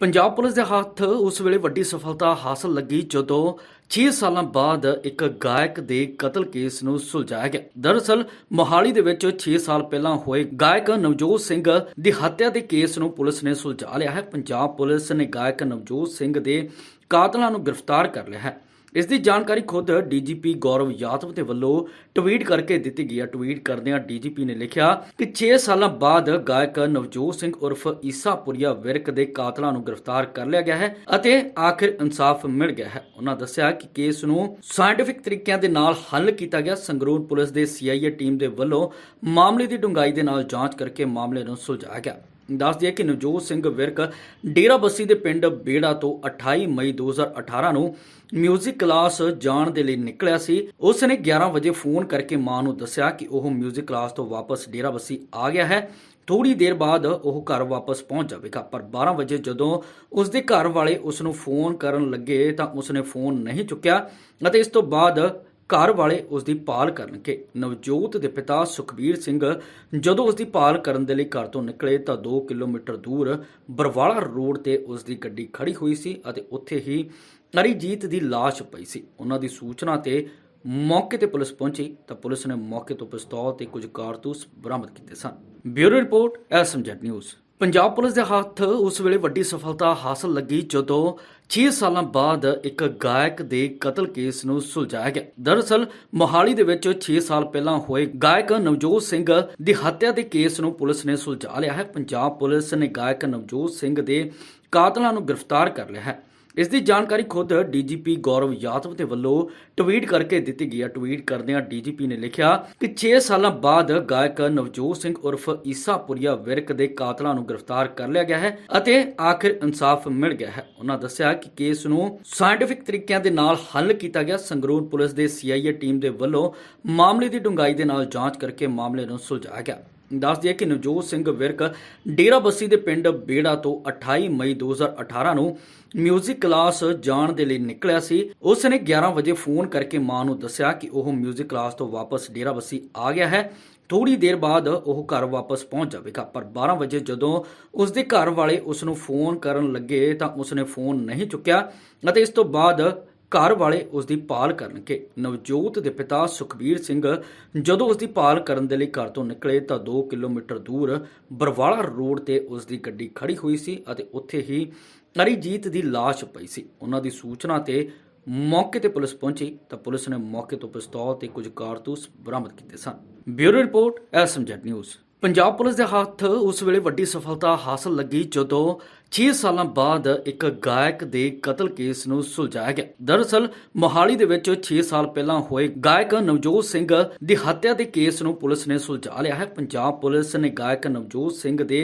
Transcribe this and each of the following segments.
Punjab police ਦੇ ਹੱਥ ਉਸ ਵੇਲੇ ਵੱਡੀ ਸਫਲਤਾ ਹਾਸਲ ਲੱਗੀ ਜਦੋਂ 6 ਸਾਲਾਂ ਬਾਅਦ ਇੱਕ ਗਾਇਕ ਦੇ ਕਤਲ ਕੇਸ ਨੂੰ ਸੁਲਝਾਇਆ ਗਿਆ। ਦਰਅਸਲ, ਮੋਹਾਲੀ ਦੇ ਵਿੱਚ 6 ਸਾਲ ਪਹਿਲਾਂ ਹੋਏ ਗਾਇਕ ਨਵਜੋਤ ਸਿੰਘ ਦੀ ਹੱਤਿਆ ਦੇ ਕੇਸ ਨੂੰ ਪੁਲਿਸ ਨੇ ਸੁਲਝਾ ਲਿਆ ਹੈ। ਪੰਜਾਬ ਪੁਲਿਸ ਨੇ ਗਾਇਕ ਨਵਜੋਤ ਸਿੰਘ ਦੇ ਕਾਤਲਾਂ ਨੂੰ ਗ੍ਰਿਫਤਾਰ ਕਰ ਲਿਆ ਹੈ। ਇਸ ਦੀ ਜਾਣਕਾਰੀ ਖੁਦ ਡੀਜੀਪੀ ਗੌਰਵ ਯਾਦਵ ਦੇ ਵੱਲੋਂ ਟਵੀਟ ਕਰਕੇ ਦਿੱਤੀ ਗਈ ਹੈ। ਟਵੀਟ ਕਰਦਿਆਂ ਡੀਜੀਪੀ ਨੇ ਲਿਖਿਆ ਕਿ 6 ਸਾਲਾਂ ਬਾਅਦ ਗਾਇਕ ਨਵਜੋਤ ਸਿੰਘ ਉਰਫ ਈਸਾਪੁਰੀਆ ਵਿਰਕ ਦੇ ਕਾਤਲਾਂ ਨੂੰ ਗ੍ਰਿਫਤਾਰ ਕਰ ਲਿਆ ਗਿਆ ਹੈ ਅਤੇ ਆਖਿਰ ਇਨਸਾਫ ਮਿਲ ਗਿਆ ਹੈ। ਉਹਨਾਂ ਦੱਸਿਆ ਕਿ ਕੇਸ ਨੂੰ ਸਾਇੰਟਿਫਿਕ ਤਰੀਕਿਆਂ ਦੇ ਨਾਲ ਹੱਲ ਕੀਤਾ ਗਿਆ। ਸੰਗਰੂਰ ਪੁਲਿਸ ਦੇ ਸੀਆਈਏ ਟੀਮ ਦੇ ਵੱਲੋਂ ਮਾਮਲੇ ਦੀ ਡੂੰਘਾਈ ਦੇ ਨਾਲ ਜਾਂਚ ਕਰਕੇ ਮਾਮਲੇ ਨੂੰ ਸੁਲਝਾਇਆ ਗਿਆ। ਦੱਸ ਦਈਏ ਕਿ ਨਵਜੋਤ ਸਿੰਘ ਵਿਰਕ ਡੇਰਾ ਬੱਸੀ ਦੇ ਪਿੰਡ ਬੇੜਾ ਤੋਂ 28 ਮਈ 2018 ਨੂੰ ਮਿਊਜ਼ਿਕ ਕਲਾਸ ਜਾਣ ਦੇ ਲਈ ਨਿਕਲਿਆ ਸੀ। ਉਸ ਨੇ 11 ਵਜੇ ਫੋਨ ਕਰਕੇ ਮਾਂ ਨੂੰ ਦੱਸਿਆ ਕਿ ਉਹ ਮਿਊਜ਼ਿਕ ਕਲਾਸ ਤੋਂ ਵਾਪਸ ਡੇਰਾ ਬੱਸੀ ਆ ਗਿਆ ਹੈ। ਥੋੜੀ ਦੇਰ ਬਾਅਦ ਉਹ ਘਰ ਵਾਪਸ ਪਹੁੰਚ ਜਾਵੇਗਾ, ਪਰ 12 ਵਜੇ ਜਦੋਂ ਉਸ ਦੇ ਘਰ ਵਾਲੇ ਉਸ ਨੂੰ ਫੋਨ ਕਰਨ ਲੱਗੇ ਤਾਂ ਉਸ ਨੇ ਫੋਨ ਨਹੀਂ ਚੁੱਕਿਆ ਅਤੇ ਇਸ ਤੋਂ ਬਾਅਦ ਘਰ ਵਾਲੇ ਉਸ ਦੀ ਭਾਲ ਕਰਨਗੇ। ਨਵਜੋਤ ਦੇ ਪਿਤਾ ਸੁਖਬੀਰ ਸਿੰਘ ਜਦੋਂ ਉਸ ਦੀ ਭਾਲ ਕਰਨ ਦੇ ਲਈ ਘਰ ਤੋਂ ਨਿਕਲੇ ਤਾਂ 2 ਕਿਲੋਮੀਟਰ ਦੂਰ ਬਰਵਾਲਾ ਰੋਡ ਤੇ ਉਸ ਦੀ ਗੱਡੀ ਖੜੀ ਹੋਈ ਸੀ ਅਤੇ ਉੱਥੇ ਹੀ ਅਰੀਜੀਤ ਦੀ ਲਾਸ਼ ਪਈ ਸੀ। ਉਹਨਾਂ ਦੀ ਸੂਚਨਾ ਤੇ ਮੌਕੇ ਤੇ ਪੁਲਿਸ ਪਹੁੰਚੀ ਤਾਂ ਪੁਲਿਸ ਨੇ ਮੌਕੇ ਤੋਂ ਪਿਸਤੌਲ ਤੇ ਕੁਝ ਕਾਰਤੂਸ ਬਰਾਮਦ ਕੀਤੇ ਸਨ। Bureau report SMZ news. Punjab police ਦੇ ਹੱਥ ਉਸ ਵੇਲੇ ਵੱਡੀ ਸਫਲਤਾ ਹਾਸਲ ਲੱਗੀ ਜਦੋਂ 6 ਸਾਲਾਂ ਬਾਅਦ ਇੱਕ ਗਾਇਕ ਦੇ ਕਤਲ ਕੇਸ ਨੂੰ ਸੁਲਝਾਇਆ ਗਿਆ। ਦਰਅਸਲ, ਮੋਹਾਲੀ ਦੇ ਵਿੱਚ 6 ਸਾਲ ਪਹਿਲਾਂ ਹੋਏ ਗਾਇਕ ਨਵਜੋਤ ਸਿੰਘ ਦੀ ਹੱਤਿਆ ਦੇ ਕੇਸ ਨੂੰ ਪੁਲਿਸ ਨੇ ਸੁਲਝਾ ਲਿਆ ਹੈ। ਪੰਜਾਬ ਪੁਲਿਸ ਨੇ ਗਾਇਕ ਨਵਜੋਤ ਸਿੰਘ ਦੇ ਕਾਤਲਾਂ ਨੂੰ ਗ੍ਰਿਫਤਾਰ ਕਰ ਲਿਆ ਹੈ। ਇਸ ਦੀ ਜਾਣਕਾਰੀ ਖੁਦ ਡੀਜੀਪੀ ਗੌਰਵ ਯਾਦਵ ਦੇ ਵੱਲੋਂ ਟਵੀਟ ਕਰਕੇ ਦਿੱਤੀ ਗਈ ਹੈ। ਟਵੀਟ ਕਰਦਿਆਂ ਡੀਜੀਪੀ ਨੇ ਲਿਖਿਆ ਕਿ 6 ਸਾਲਾਂ ਬਾਅਦ ਗਾਇਕ ਨਵਜੋਤ ਸਿੰਘ ਉਰਫ ਈਸਾਪੁਰੀਆ ਵਿਰਕ ਦੇ ਕਾਤਲਾਂ ਨੂੰ ਗ੍ਰਿਫਤਾਰ ਕਰ ਲਿਆ ਗਿਆ ਹੈ ਅਤੇ ਆਖਿਰ ਇਨਸਾਫ ਮਿਲ ਗਿਆ ਹੈ। ਉਹਨਾਂ ਦੱਸਿਆ ਕਿ ਕੇਸ ਨੂੰ ਸਾਇੰਟਿਫਿਕ ਤਰੀਕਿਆਂ ਦੇ ਨਾਲ ਹੱਲ ਕੀਤਾ ਗਿਆ। ਸੰਗਰੂਰ ਪੁਲਿਸ ਦੇ ਸੀਆਈਏ ਟੀਮ ਦੇ ਵੱਲੋਂ ਮਾਮਲੇ ਦੀ ਡੂੰਘਾਈ ਦੇ ਨਾਲ ਜਾਂਚ ਕਰਕੇ ਮਾਮਲੇ ਨੂੰ ਸੁਲਝਾਇਆ ਗਿਆ। ਦੱਸ ਦਈਏ ਕਿ ਨਵਜੋਤ ਸਿੰਘ ਵਿਰਕ ਡੇਰਾ ਬੱਸੀ ਦੇ ਪਿੰਡ ਬੇੜਾ ਤੋਂ 28 ਮਈ 2018 ਨੂੰ ਮਿਊਜ਼ਿਕ ਕਲਾਸ ਜਾਣ ਦੇ ਲਈ ਨਿਕਲਿਆ ਸੀ। ਉਸ ਨੇ 11 ਵਜੇ ਫੋਨ ਕਰਕੇ ਮਾਂ ਨੂੰ ਦੱਸਿਆ ਕਿ ਉਹ ਮਿਊਜ਼ਿਕ ਕਲਾਸ ਤੋਂ ਵਾਪਸ ਡੇਰਾ ਬੱਸੀ ਆ ਗਿਆ ਹੈ। ਥੋੜੀ ਦੇਰ ਬਾਅਦ ਉਹ ਘਰ ਵਾਪਸ ਪਹੁੰਚ ਜਾਵੇਗਾ, ਪਰ 12 ਵਜੇ ਜਦੋਂ ਉਸ ਦੇ ਘਰ ਵਾਲੇ ਉਸ ਨੂੰ ਫੋਨ ਕਰਨ ਲੱਗੇ ਤਾਂ ਉਸ ਨੇ ਫੋਨ ਨਹੀਂ ਚੁੱਕਿਆ ਅਤੇ ਇਸ ਤੋਂ ਬਾਅਦ ਘਰ ਵਾਲੇ ਉਸ ਦੀ ਭਾਲ ਕਰਨਗੇ। ਨਵਜੋਤ ਦੇ ਪਿਤਾ ਸੁਖਬੀਰ ਸਿੰਘ ਜਦੋਂ ਉਸ ਦੀ ਭਾਲ ਕਰਨ ਦੇ ਲਈ ਘਰ ਤੋਂ ਨਿਕਲੇ ਤਾਂ 2 ਕਿਲੋਮੀਟਰ ਦੂਰ ਬਰਵਾਲਾ ਰੋਡ ਤੇ ਉਸ ਦੀ ਗੱਡੀ ਖੜੀ ਹੋਈ ਸੀ ਅਤੇ ਉੱਥੇ ਹੀ ਅਰੀਜੀਤ ਦੀ ਲਾਸ਼ ਪਈ ਸੀ। ਉਹਨਾਂ ਦੀ ਸੂਚਨਾ ਤੇ ਮੌਕੇ ਤੇ ਪੁਲਿਸ ਪਹੁੰਚੀ ਤਾਂ ਪੁਲਿਸ ਨੇ ਮੌਕੇ ਤੋਂ ਪਿਸਤੌਲ ਤੇ ਕੁਝ ਕਾਰਤੂਸ ਬਰਾਮਦ ਕੀਤੇ ਸਨ। Bureau report SMZ news. Punjab police ਦੇ ਹੱਥ ਉਸ ਵੇਲੇ ਵੱਡੀ ਸਫਲਤਾ ਹਾਸਲ ਲੱਗੀ ਜਦੋਂ 6 ਸਾਲਾਂ ਬਾਅਦ ਇੱਕ ਗਾਇਕ ਦੇ ਕਤਲ ਕੇਸ ਨੂੰ ਸੁਲਝਾਇਆ ਗਿਆ। ਦਰਅਸਲ, ਮੋਹਾਲੀ ਦੇ ਵਿੱਚ 6 ਸਾਲ ਪਹਿਲਾਂ ਹੋਏ ਗਾਇਕ ਨਵਜੋਤ ਸਿੰਘ ਦੀ ਹੱਤਿਆ ਦੇ ਕੇਸ ਨੂੰ ਪੁਲਿਸ ਨੇ ਸੁਲਝਾ ਲਿਆ ਹੈ। ਪੰਜਾਬ ਪੁਲਿਸ ਨੇ ਗਾਇਕ ਨਵਜੋਤ ਸਿੰਘ ਦੇ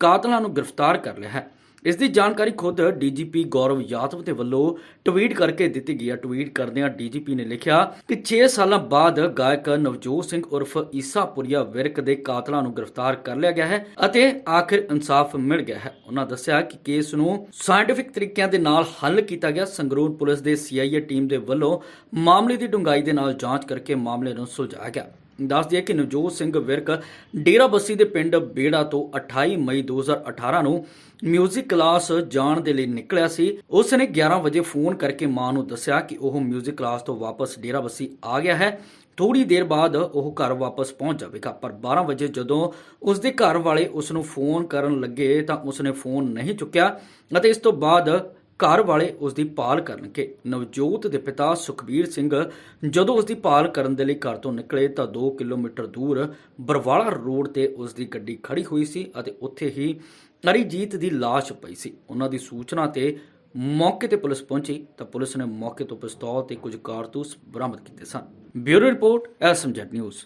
ਕਾਤਲਾਂ ਨੂੰ ਗ੍ਰਿਫਤਾਰ ਕਰ ਲਿਆ ਹੈ। ਇਸ ਦੀ ਜਾਣਕਾਰੀ ਖੁਦ ਡੀਜੀਪੀ ਗੌਰਵ ਯਾਦਵ ਦੇ ਵੱਲੋਂ ਟਵੀਟ ਕਰਕੇ ਦਿੱਤੀ ਗਈ ਹੈ। ਟਵੀਟ ਕਰਦਿਆਂ ਡੀਜੀਪੀ ਨੇ ਲਿਖਿਆ ਕਿ 6 ਸਾਲਾਂ ਬਾਅਦ ਗਾਇਕ ਨਵਜੋਤ ਸਿੰਘ ਉਰਫ ਈਸਾਪੁਰੀਆ ਵਿਰਕ ਦੇ ਕਾਤਲਾਂ ਨੂੰ ਗ੍ਰਿਫਤਾਰ ਕਰ ਲਿਆ ਗਿਆ ਹੈ ਅਤੇ ਆਖਿਰ ਇਨਸਾਫ ਮਿਲ ਗਿਆ ਹੈ। ਉਹਨਾਂ ਦੱਸਿਆ ਕਿ ਕੇਸ ਨੂੰ ਸਾਇੰਟਿਫਿਕ ਤਰੀਕਿਆਂ ਦੇ ਨਾਲ ਹੱਲ ਕੀਤਾ ਗਿਆ। ਸੰਗਰੂਰ ਪੁਲਿਸ ਦੇ ਸੀਆਈਏ ਟੀਮ ਦੇ ਵੱਲੋਂ ਮਾਮਲੇ ਦੀ ਡੂੰਘਾਈ ਦੇ ਨਾਲ ਜਾਂਚ ਕਰਕੇ ਮਾਮਲੇ ਨੂੰ ਸੁਲਝਾਇਆ ਗਿਆ। ਦੱਸ ਦਈਏ ਕਿ ਨਵਜੋਤ ਸਿੰਘ ਵਿਰਕ ਡੇਰਾ ਬੱਸੀ ਦੇ ਪਿੰਡ ਬੇੜਾ ਤੋਂ 28 ਮਈ 2018 ਨੂੰ 뮤직 ਕਲਾਸ ਜਾਣ ਦੇ ਲਈ ਨਿਕਲਿਆ ਸੀ ਉਸ ਨੇ 11 ਵਜੇ ਫੋਨ ਕਰਕੇ ਮਾਂ ਨੂੰ ਦੱਸਿਆ ਕਿ ਉਹ 뮤직 ਕਲਾਸ ਤੋਂ ਵਾਪਸ ਡੇਰਾ ਬੱਸੀ ਆ ਗਿਆ ਹੈ ਥੋੜੀ ਦੇਰ ਬਾਅਦ ਉਹ ਘਰ ਵਾਪਸ ਪਹੁੰਚ ਜਾਵੇਗਾ ਪਰ 12 ਵਜੇ ਜਦੋਂ ਉਸ ਦੇ ਘਰ ਵਾਲੇ ਉਸ ਨੂੰ ਫੋਨ ਕਰਨ ਲੱਗੇ ਤਾਂ ਉਸ ਨੇ ਫੋਨ ਨਹੀਂ ਚੁੱਕਿਆ ਅਤੇ ਇਸ ਤੋਂ ਬਾਅਦ ਘਰ ਵਾਲੇ ਉਸ ਦੀ ਭਾਲ ਕਰਨਗੇ। ਨਵਜੋਤ ਦੇ ਪਿਤਾ ਸੁਖਬੀਰ ਸਿੰਘ ਜਦੋਂ ਉਸ ਦੀ ਭਾਲ ਕਰਨ ਦੇ ਲਈ ਘਰ ਤੋਂ ਨਿਕਲੇ ਤਾਂ 2 ਕਿਲੋਮੀਟਰ ਦੂਰ ਬਰਵਾਲਾ ਰੋਡ ਤੇ ਉਸ ਦੀ ਗੱਡੀ ਖੜੀ ਹੋਈ ਸੀ ਅਤੇ ਉੱਥੇ ਹੀ ਅਰੀਜੀਤ ਦੀ ਲਾਸ਼ ਪਈ ਸੀ। ਉਹਨਾਂ ਦੀ ਸੂਚਨਾ ਤੇ ਮੌਕੇ ਤੇ ਪੁਲਿਸ ਪਹੁੰਚੀ ਤਾਂ ਪੁਲਿਸ ਨੇ ਮੌਕੇ ਤੋਂ ਪਿਸਤੌਲ ਤੇ ਕੁਝ ਕਾਰਤੂਸ ਬਰਾਮਦ ਕੀਤੇ ਸਨ। Bureau report SMZ news.